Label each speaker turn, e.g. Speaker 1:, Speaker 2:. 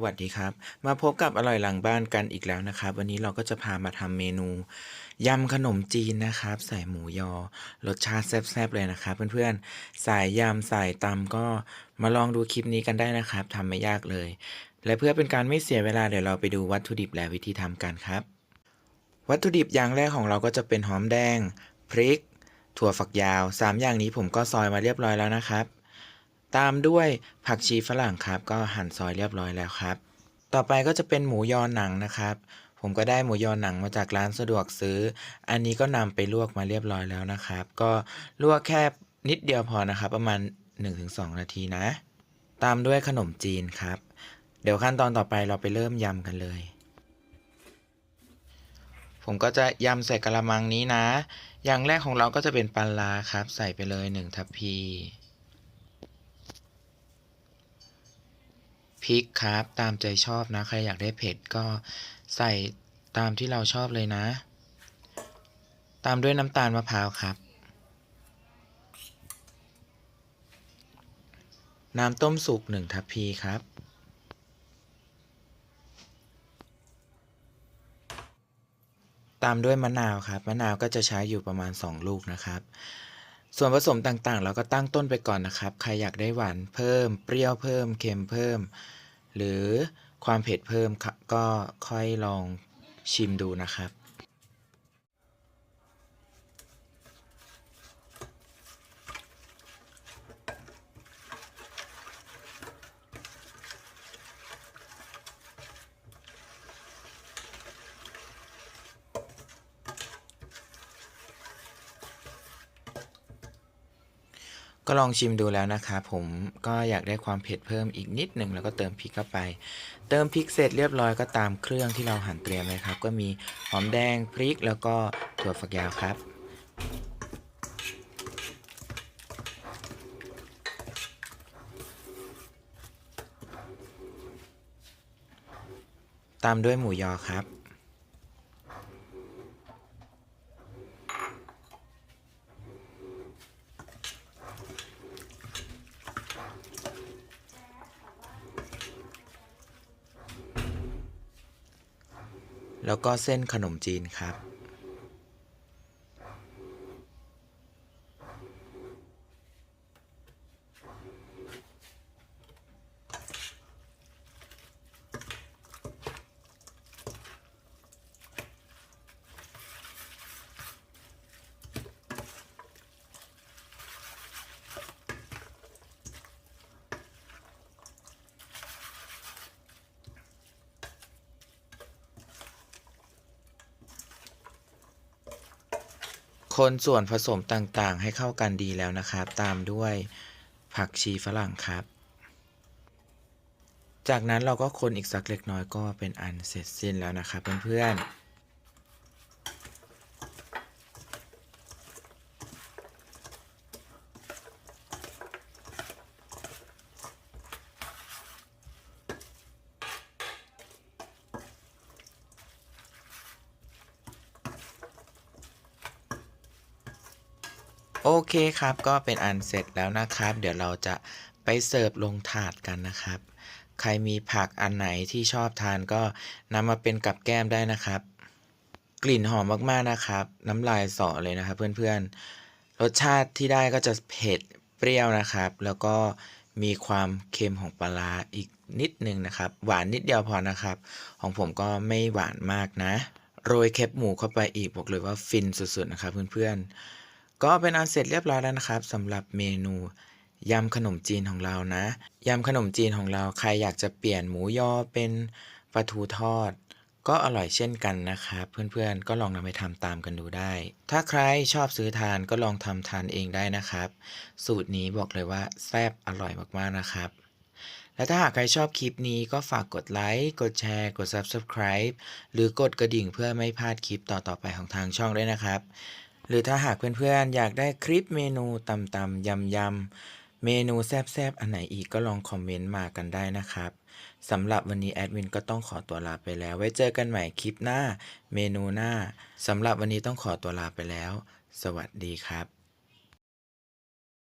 Speaker 1: สวัสดีครับ มาพบกับอร่อยหลังบ้านกันอีกแล้วนะครับ วันนี้เราก็จะพามาทำเมนูยำขนมจีนนะครับ ใส่หมูยอ รสชาติแซ่บๆเลยนะครับ เพื่อนๆสายยำสายตำก็มาลองดูคลิปนี้กันได้นะครับทำไม่ยากเลย และเพื่อเป็นการไม่เสียเวลาเดี๋ยวเราไปดูวัตถุดิบและวิธีทำกันครับ วัตถุดิบอย่างแรกของเราก็จะเป็นหอมแดง พริก ถั่วฝักยาว 3 อย่างนี้ผมก็ซอยมาเรียบร้อยแล้วนะครับ ตามด้วยผักชีฝรั่งครับ ก็หั่นซอยเรียบร้อยแล้วครับ ต่อไปก็จะเป็นหมูยอหนังนะครับ ผมก็ได้หมูยอหนังมาจากร้านสะดวกซื้อ อันนี้ก็นำไปลวกมาเรียบร้อยแล้วนะครับ ก็ลวกแค่นิดเดียวพอนะครับ ประมาณ 1-2 นาทีนะ ตามด้วยขนมจีนครับ เดี๋ยวขั้นตอนต่อไปเราไปเริ่มยำกันเลยผมก็จะยำใส่กระมังนี้นะ อย่างแรกของเราก็จะเป็นปลาร้าครับ ใส่ไปเลย1ทัพพี พริกครับ ตามใจชอบนะ ใครอยากได้เผ็ดก็ใส่ตามที่เราชอบเลยนะ ตามด้วยน้ำตาลมะพร้าวครับ น้ำต้มสุกหนึ่งทัพพีครับ ตามด้วยมะนาวครับ มะนาวก็จะใช้อยู่ประมาณ 2 ลูกนะครับ ส่วนผสมต่างๆ เราก็ตั้งต้นไปก่อนนะครับ ใครอยากได้หวานเพิ่ม เปรี้ยวเพิ่ม เค็มเพิ่ม หรือความเผ็ดเพิ่มครับก็ค่อยลองชิมดูนะครับ ก็ลองชิมดูแล้วนะครับผมก็อยากได้ความเผ็ดเพิ่มอีกนิดหนึ่งแล้วก็เติมพริกเข้าไป เติมพริกเสร็จเรียบร้อยก็ตามเครื่องที่เราหั่นเตรียมไว้ครับ ก็มีหอมแดงพริกแล้วก็ถั่วฝักยาวครับตามด้วยหมูยอครับ แล้วก็เส้นขนมจีนครับ คนส่วนผสมต่างๆ ให้เข้ากันดีแล้วนะครับ ตามด้วยผักชีฝรั่งครับ จากนั้นเราก็คนอีกสักเล็กน้อยก็เป็นอันเสร็จสิ้นแล้วนะครับเพื่อนๆ โอเคครับก็เป็นอันเสร็จแล้วนะครับ เดี๋ยวเราจะไปเสิร์ฟลงถาดกันนะครับ ใครมีผักอันไหนที่ชอบทานก็นำมาเป็นกับแก้มได้นะครับ กลิ่นหอมมากๆนะครับ น้ำลายสอเลยนะครับ เพื่อนๆ รสชาติที่ได้ก็จะเผ็ดเปรี้ยวนะครับ แล้วก็มีความเค็มของปลาอีกนิดนึงนะครับ หวานนิดเดียวพอนะครับ ของผมก็ไม่หวานมากนะ โรยแคบหมูเข้าไปอีกบอกเลยว่าฟินสุดๆนะครับ เพื่อนๆ ก็เป็นอันเสร็จเรียบร้อยแล้วนะครับสำหรับเมนูยำขนมจีนของเรานะยำขนมจีนของเราใครอยากจะเปลี่ยนหมูยอเป็นปลาทูทอด ก็อร่อยเช่นกันนะครับ เพื่อนๆก็ลองนำไปทำตามกันดูได้ ถ้าใครชอบซื้อทานก็ลองทำทานเองได้นะครับ สูตรนี้บอกเลยว่าแซ่บอร่อยมากๆนะครับ และถ้าหากใครชอบคลิปนี้ก็ฝากกดไลค์กดแชร์ กด Subscribe หรือกดกระดิ่งเพื่อไม่พลาดคลิปต่อๆไปของทางช่องด้วยนะครับ หรือถ้าหากเพื่อนๆ อยากได้คลิปเมนูตำๆยำๆ เมนูแซ่บๆ อันไหนอีกก็ลองคอมเมนต์มากันได้นะครับสำหรับวันนี้แอดมินก็ต้องขอตัวลาไปแล้ว ไว้เจอกันใหม่คลิปหน้า เมนูหน้าสำหรับวันนี้ต้องขอตัวลาไปแล้ว สวัสดีครับ